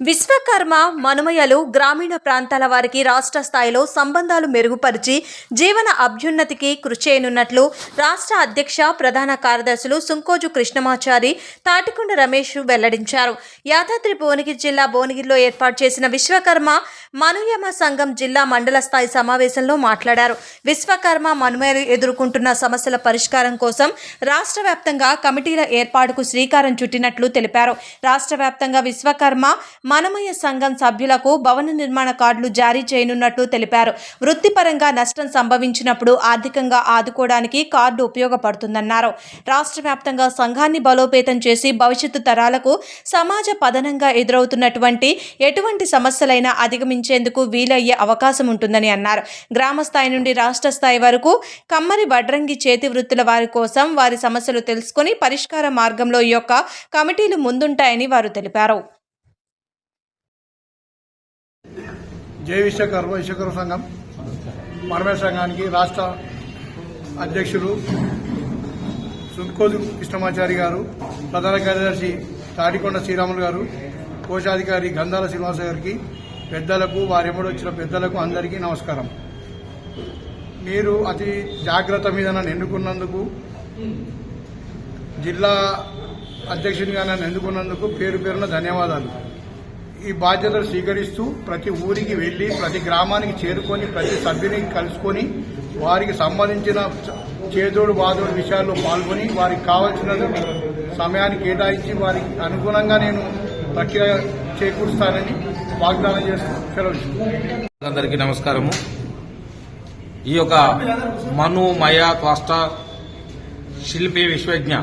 విశ్వకర్మ మనుమయలు గ్రామీణ ప్రాంతాల వారికి రాష్ట్ర స్థాయిలో సంబంధాలు మెరుగుపరిచి జీవన అభ్యున్నతికి కృషి చేయనున్నట్లు రాష్ట్ర అధ్యక్ష ప్రధాన కార్యదర్శులు సుంకోజు కృష్ణమాచారి తాటికొండ రమేష్ వెల్లడించారు. యాదాద్రి భువనగిరి జిల్లా భువనగిరిలో ఏర్పాటు చేసిన విశ్వకర్మ మనుయమ సంఘం జిల్లా మండల స్థాయి సమావేశంలో మాట్లాడారు. విశ్వకర్మ మనుమయలు ఎదుర్కొంటున్న సమస్యల పరిష్కారం కోసం రాష్ట్ర వ్యాప్తంగా కమిటీల ఏర్పాటుకు శ్రీకారం చుట్టినట్లు తెలిపారు. రాష్ట్ర వ్యాప్తంగా విశ్వకర్మ మనమయ సంఘం సభ్యులకు భవన నిర్మాణ కార్డులు జారీ చేయనున్నట్లు తెలిపారు. వృత్తిపరంగా నష్టం సంభవించినప్పుడు ఆర్థికంగా ఆదుకోవడానికి కార్డు ఉపయోగపడుతుందన్నారు. రాష్ట్ర వ్యాప్తంగా సంఘాన్ని బలోపేతం చేసి భవిష్యత్తు తరాలకు సమాజ పదనంగా ఎదురవుతున్నటువంటి ఎటువంటి సమస్యలైనా అధిగమించేందుకు వీలయ్యే అవకాశం ఉంటుందని అన్నారు. గ్రామ స్థాయి నుండి రాష్ట్ర స్థాయి వరకు కమ్మరి వడ్రంగి చేతి వృత్తుల వారి కోసం వారి సమస్యలు తెలుసుకొని పరిష్కార మార్గంలో ఈ యొక్క కమిటీలు ముందుంటాయని వారు తెలిపారు. జై విశ్వకర్మ విశ్వకర్మ సంఘం పరమేశ్వర సంఘానికి రాష్ట్ర అధ్యక్షులు సుంకోజు కృష్ణమాచారి గారు ప్రధాన కార్యదర్శి తాడికొండ శ్రీరాములు గారు కోశాధికారి గంధాల శ్రీనివాస గారికి పెద్దలకు వారెమ్మడి వచ్చిన పెద్దలకు అందరికీ నమస్కారం. మీరు అతి జాగ్రత్త మీద నన్ను ఎన్నుకున్నందుకు జిల్లా అధ్యక్షునిగా నన్ను ఎన్నుకున్నందుకు పేరు పేరున ధన్యవాదాలు. ఈ బాధ్యతలు స్వీకరిస్తూ ప్రతి ఊరికి వెళ్ళి ప్రతి గ్రామానికి చేరుకొని ప్రతి సభ్యుని కలుసుకొని వారికి సంబంధించిన చేదోడు బాదోడు విషయాల్లో పాల్గొని వారికి కావాల్సిన సమయాన్ని కేటాయించి వారికి అనుగుణంగా నేను ప్రక్రియ చేకూరుస్తానని వాగ్దానం చేస్తూ అందరికీ నమస్కారము. ఈ యొక్క మను మయ త్వష్ట శిల్పి విశ్వజ్ఞ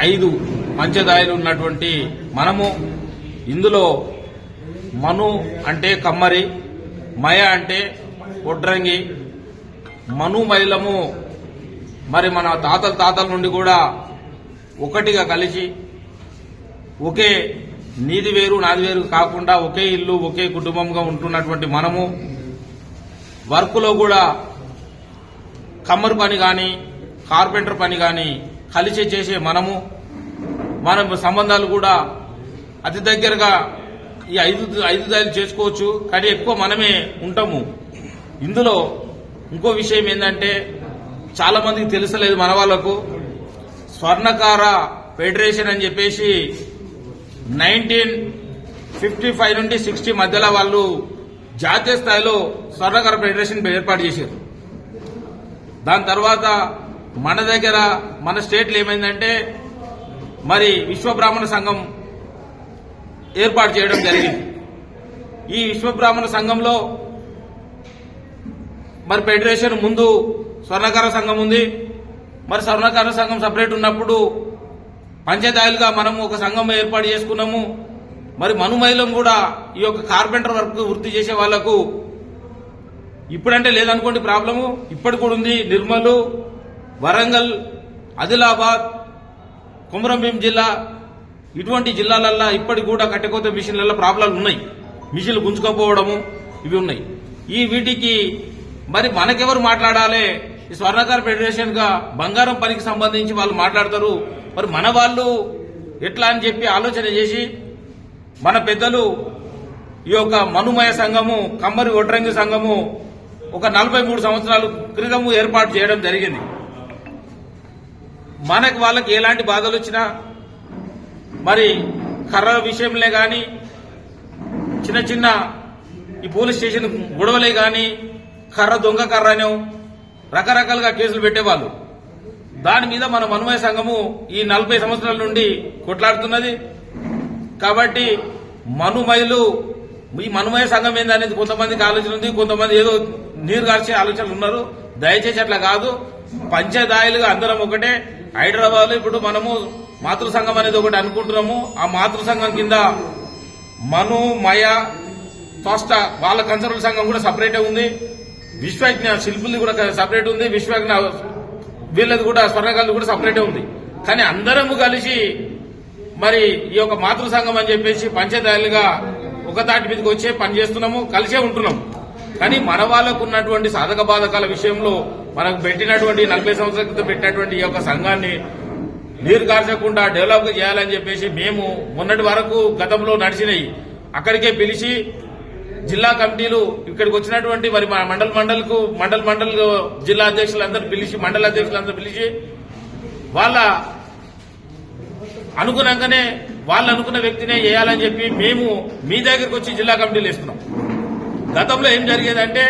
ఐదు పంచదాయలు ఉన్నటువంటి మనము ఇందులో మను అంటే కమ్మరి మయ అంటే ఒడ్రంగి మను మైలము మరి మన తాతల తాతల నుండి కూడా ఒకటిగా కలిసి ఒకే నీది వేరు నాది వేరు కాకుండా ఒకే ఇల్లు ఒకే కుటుంబంగా ఉంటున్నటువంటి మనము వర్క్లో కూడా కమ్మరి పని కానీ కార్పెంటర్ పని కానీ కలిసి చేసే మనము మన సంబంధాలు కూడా అతి దగ్గరగా ఈ ఐదు ఐదు దాయిలు చేసుకోవచ్చు కానీ ఎక్కువ మనమే ఉంటాము. ఇందులో ఇంకో విషయం ఏంటంటే చాలా మందికి తెలుసలేదు మన వాళ్ళకు స్వర్ణకార ఫెడరేషన్ అని చెప్పేసి నైన్టీన్ ఫిఫ్టీ ఫైవ్ నుండి సిక్స్టీ మధ్యలో వాళ్ళు జాతీయ స్థాయిలో స్వర్ణకార ఫెడరేషన్ ఏర్పాటు చేశారు. దాని తర్వాత మన దగ్గర మన స్టేట్లో ఏమైందంటే మరి విశ్వ బ్రాహ్మణ సంఘం ఏర్పాటు చేయడం జరిగింది. ఈ విశ్వబ్రాహ్మణ సంఘంలో మరి ఫెడరేషన్ ముందు స్వర్ణకార సంఘం ఉంది. మరి స్వర్ణకార సంఘం సపరేట్ ఉన్నప్పుడు పంచాయతాయిలుగా మనము ఒక సంఘం ఏర్పాటు చేసుకున్నాము. మరి మనుమైలం కూడా ఈ యొక్క కార్పెంటర్ వర్క్ వృత్తి చేసే వాళ్ళకు ఇప్పుడంటే లేదనుకోండి ప్రాబ్లము. ఇప్పటి కూడా ఉంది. నిర్మలు వరంగల్ ఆదిలాబాద్ కుమరంభీం జిల్లా ఇటువంటి జిల్లాలల్లో ఇప్పటికి కూడా కట్టెకోత మిషన్లలో ప్రాబ్లాలు ఉన్నాయి. మిషన్లు గుంజుకపోవడము ఇవి ఉన్నాయి. ఈ వీటికి మరి మనకెవరు మాట్లాడాలి? ఈ స్వర్ణకార ఫెడరేషన్గా బంగారం పనికి సంబంధించి వాళ్ళు మాట్లాడతారు. మరి మన వాళ్ళు ఎట్లా అని చెప్పి ఆలోచన చేసి మన పెద్దలు ఈ యొక్క మనుమయ సంఘము కమ్మరి ఒడ్రంగి సంఘము ఒక నలభై మూడు సంవత్సరాలు క్రితము ఏర్పాటు చేయడం జరిగింది. మనకు వాళ్ళకి ఎలాంటి బాధలు వచ్చినా మరి కర్ర విషయంలో కానీ చిన్న చిన్న ఈ పోలీస్ స్టేషన్ గొడవలే కానీ కర్ర దొంగ కర్ర అనే రకరకాలుగా కేసులు పెట్టేవాళ్ళు. దాని మీద మన మనుమయ సంఘము ఈ నలభై సంవత్సరాల నుండి కొట్లాడుతున్నది. కాబట్టి మనుమయులు ఈ మనుమయ సంఘం ఏందనేది కొంతమందికి ఆలోచన ఉంది కొంతమంది ఏదో నీరు కార్చే ఆలోచనలు ఉన్నారు. దయచేసి అట్లా కాదు. పంచదాయిలుగా అందరం ఒకటే. హైదరాబాద్ ఇప్పుడు మనము మాతృ సంఘం అనేది ఒకటి అనుకుంటున్నాము. ఆ మాతృ సంఘం కింద మను మయ ఫస్ట్ వాళ్ళ కన్సర్వల్ సంఘం కూడా సపరేట్ ఉంది. విశ్వజ్ఞ శిల్పులది కూడా సపరేట్ ఉంది. విశ్వజ్ఞ వీళ్ళది కూడా స్వర్ణకాలది కూడా సపరేట్ ఉంది. కానీ అందరము కలిసి మరి ఈ యొక్క మాతృ సంఘం అని చెప్పేసి పంచదారులుగా ఒక తాటి మీదకి వచ్చే పని చేస్తున్నాము కలిసే ఉంటున్నాము. కానీ మన వాళ్ళకు ఉన్నటువంటి సాధక బాధకాల విషయంలో మనకు పెట్టినటువంటి నలభై సంవత్సరాల క్రితం పెట్టినటువంటి ఈ యొక్క సంఘాన్ని నీరు కార్చకుండా డెవలప్ చేయాలని చెప్పేసి మేము మొన్నటి వరకు గతంలో నడిచినాయి అక్కడికే పిలిచి జిల్లా కమిటీలు ఇక్కడికి వచ్చినటువంటి మరి మా మండల మండల్కు మండల మండల్ జిల్లా అధ్యక్షులందరూ పిలిచి మండల అధ్యక్షులందరూ పిలిచి వాళ్ళ అనుగుణంగానే వాళ్ళు అనుకున్న వ్యక్తినే చేయాలని చెప్పి మేము మీ దగ్గరికి వచ్చి జిల్లా కమిటీలు ఇస్తున్నాం గతంలో ఏం జరిగేదంటే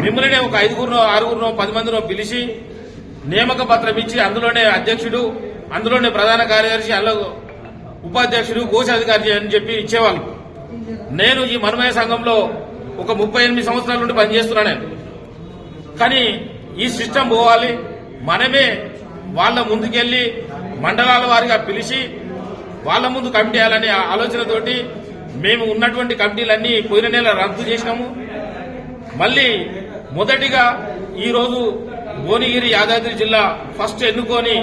మిమ్మల్ని ఒక ఐదుగురునో ఆరుగురునో పది మందినో పిలిచి నియామక పత్రం ఇచ్చి అందులోనే అధ్యక్షుడు అందులోనే ప్రధాన కార్యదర్శి అందులో ఉపాధ్యక్షుడు కోశాధికారి అని చెప్పి ఇచ్చేవాళ్ళు. నేను ఈ మనమయ సంఘంలో ఒక ముప్పై ఎనిమిది సంవత్సరాల నుండి పనిచేస్తున్నా నేను. కానీ ఈ సిస్టమ్ పోవాలి. మనమే వాళ్ళ ముందుకెళ్ళి మండలాల వారిగా పిలిచి వాళ్ళ ముందు కమిటీ వేయాలనే ఆలోచనతోటి మేము ఉన్నటువంటి కమిటీలన్నీ పోయిన నెల రద్దు చేసినాము. మళ్ళీ మొదటిగా ఈరోజు భువనగిరి యాదాద్రి జిల్లా ఫస్ట్ ఎన్నుకొని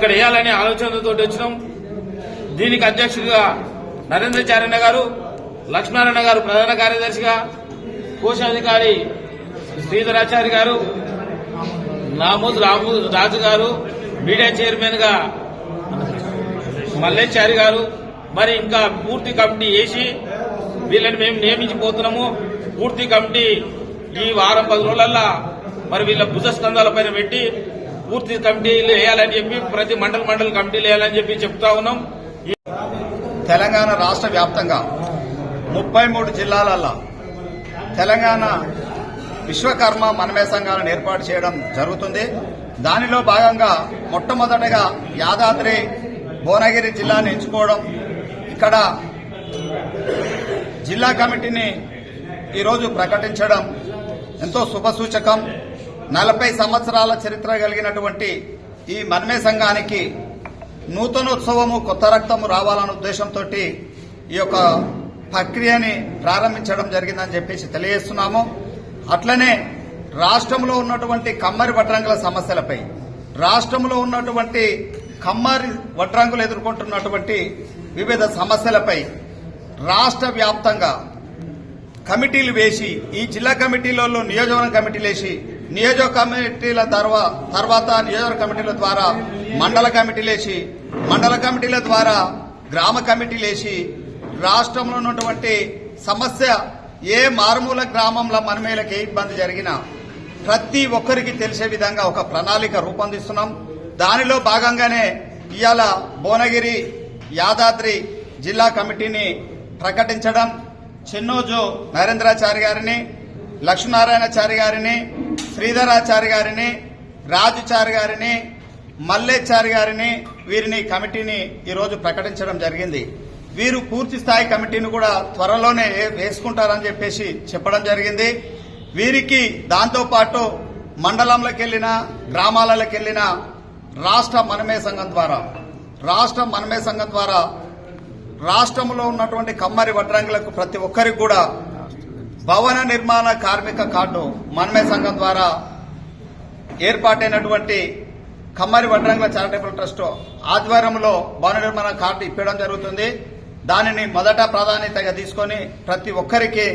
ఇక్కడ వేయాలనే ఆలోచనతో వచ్చినాం. దీనికి అధ్యక్షుడిగా నరేంద్ర నరేంద్రచార్యన్న గారు లక్ష్మీనారాయణ గారు ప్రధాన కార్యదర్శిగా కోశాధికారి శ్రీధరాచారి గారు నామూద్ రాము రాజు గారు మీడియా చైర్మన్గా మల్లేచారి గారు మరి ఇంకా పూర్తి కమిటీ వేసి వీళ్ళని మేము నియమించిపోతున్నాము. పూర్తి కమిటీ ఈ వారం పది రోజులల్లా మరి వీళ్ళ భుజస్కంధాల పైన పెట్టి పూర్తి కమిటీలు వేయాలని చెప్పి ప్రతి మండల మండల కమిటీలు వేయాలని చెప్పి చెప్తా ఉన్నాం. తెలంగాణ రాష్ట్ర వ్యాప్తంగా ముప్పై మూడు జిల్లాలలో తెలంగాణ విశ్వకర్మ మనమే సంఘాలను ఏర్పాటు చేయడం జరుగుతుంది. దానిలో భాగంగా మొట్టమొదటగా యాదాద్రి భువనగిరి జిల్లాను ఎంచుకోవడం ఇక్కడ జిల్లా కమిటీని ఈరోజు ప్రకటించడం ఎంతో శుభసూచకం నలభై సంవత్సరాల చరిత్ర కలిగినటువంటి ఈ మన్మే సంఘానికి నూతనోత్సవము కొత్త రక్తము రావాలన్న ఉద్దేశంతో ఈ యొక్క ప్రక్రియని ప్రారంభించడం జరిగిందని చెప్పేసి తెలియజేస్తున్నాము. అట్లనే రాష్ట్రంలో ఉన్నటువంటి కమ్మరి వడ్రంగుల సమస్యలపై రాష్ట్రంలో ఉన్నటువంటి కమ్మరి వడ్రంగులు ఎదుర్కొంటున్నటువంటి వివిధ సమస్యలపై రాష్ట్ర వ్యాప్తంగా కమిటీలు వేసి ఈ జిల్లా కమిటీలలో నియోజకవర్గ కమిటీలు వేసి నియోజక కమిటీల తర్వా తర్వాత నియోజక కమిటీల ద్వారా మండల కమిటీలేసి మండల కమిటీల ద్వారా గ్రామ కమిటీలేసి రాష్ట్రంలో ఉన్నటువంటి సమస్య ఏ మారుమూల గ్రామంలో మనమేలకు ఏ ఇబ్బంది జరిగినా ప్రతి ఒక్కరికి తెలిసే విధంగా ఒక ప్రణాళిక రూపొందిస్తున్నాం. దానిలో భాగంగానే ఇవాళ భువనగిరి యాదాద్రి జిల్లా కమిటీని ప్రకటించడం చెన్నోజు నరేంద్రాచారి గారిని లక్ష్మీనారాయణచారి గారిని శ్రీధరాచారి గారిని రాజుచారి గారిని మల్లేచారి గారిని వీరిని కమిటీని ఈరోజు ప్రకటించడం జరిగింది. వీరు పూర్తి స్థాయి కమిటీని కూడా త్వరలోనే వేసుకుంటారని చెప్పేసి చెప్పడం జరిగింది. వీరికి దాంతోపాటు మండలంలోకి వెళ్ళిన గ్రామాలలోకి వెళ్ళిన రాష్ట్ర మనమే సంఘం ద్వారా రాష్ట్ర మనమే సంఘం ద్వారా రాష్ట్రంలో ఉన్నటువంటి కమ్మరి వడ్రంగులకు ప్రతి ఒక్కరికి కూడా భవన నిర్మాణ కార్మిక కార్డు మనమే సంఘం ద్వారా ఏర్పాటైనటువంటి కమ్మరి వడ్రంగుల చారిటబుల్ ట్రస్ట్ ఆధ్వర్యంలో భవన నిర్మాణ కార్డు ఇప్పడం జరుగుతుంది. దానిని మొదట ప్రాధాన్యతగా తీసుకొని ప్రతి ఒక్కరికి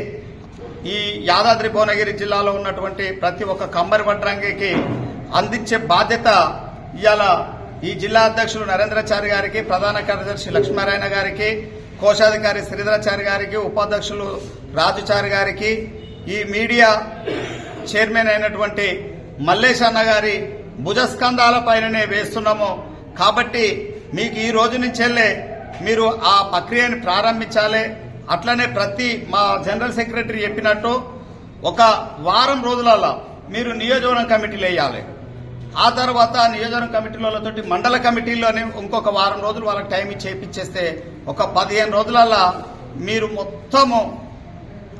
ఈ యాదాద్రి భువనగిరి జిల్లాలో ఉన్నటువంటి ప్రతి ఒక్క కమ్మరి వడ్రంగికి అందించే బాధ్యత ఇవాళ ఈ జిల్లా అధ్యక్షులు నరేంద్రచారి గారికి ప్రధాన కార్యదర్శి లక్ష్మీనారాయణ గారికి కోశాధికారి శ్రీధరాచారి గారికి ఉపాధ్యక్షులు రాజుచారి గారికి ఈ మీడియా చైర్మన్ అయినటువంటి మల్లేష్ అన్న గారి భుజస్కంధాల పైననే వేస్తున్నాము. కాబట్టి మీకు ఈ రోజు నుంచెల్లే మీరు ఆ ప్రక్రియను ప్రారంభించాలి. అట్లనే ప్రతి మా జనరల్ సెక్రటరీ చెప్పినట్టు ఒక వారం రోజులలో మీరు నియోజకవర్గ కమిటీలు వేయాలి. ఆ తర్వాత నియోజకవర్గ కమిటీలతోటి మండల కమిటీలోనే ఇంకొక వారం రోజులు వాళ్ళకి టైం ఇచ్చి చేపించేస్తే ఒక పదిహేను రోజులలో మీరు మొత్తము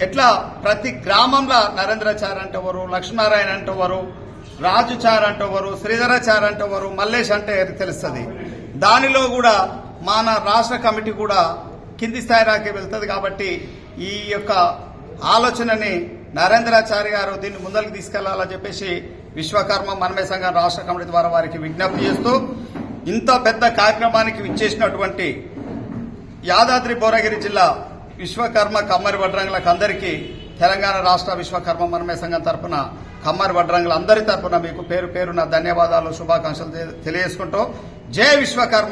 ఎట్లా ప్రతి గ్రామంలో నరేంద్రచార్ అంటేవారు లక్ష్మీనారాయణ అంటేవారు రాజుచార్ అంటేవారు ఎవరు శ్రీధరాచార్ అంటే మల్లేష్ అంటే తెలుస్తుంది. దానిలో కూడా మన రాష్ట్ర కమిటీ కూడా కింది స్థాయి రాకే వెళ్తుంది కాబట్టి ఈ యొక్క ఆలోచనని నరేంద్రాచారి గారు దీన్ని ముందరికి తీసుకెళ్ళాలని చెప్పేసి విశ్వకర్మ మనమే సంఘం రాష్ట్ర కమిటీ ద్వారా వారికి విజ్ఞప్తి చేస్తూ ఇంత పెద్ద కార్యక్రమానికి విచ్చేసినటువంటి యాదాద్రి భువనగిరి జిల్లా విశ్వకర్మ కమ్మరి వడ్రంగులకు అందరికీ తెలంగాణ రాష్ట్ర విశ్వకర్మ మనమే సంఘం తరపున కమ్మరి వడ్రంగులందరి అందరి మీకు పేరు పేరున ధన్యవాదాలు శుభాకాంక్షలు తెలియజేసుకుంటూ జై విశ్వకర్మ.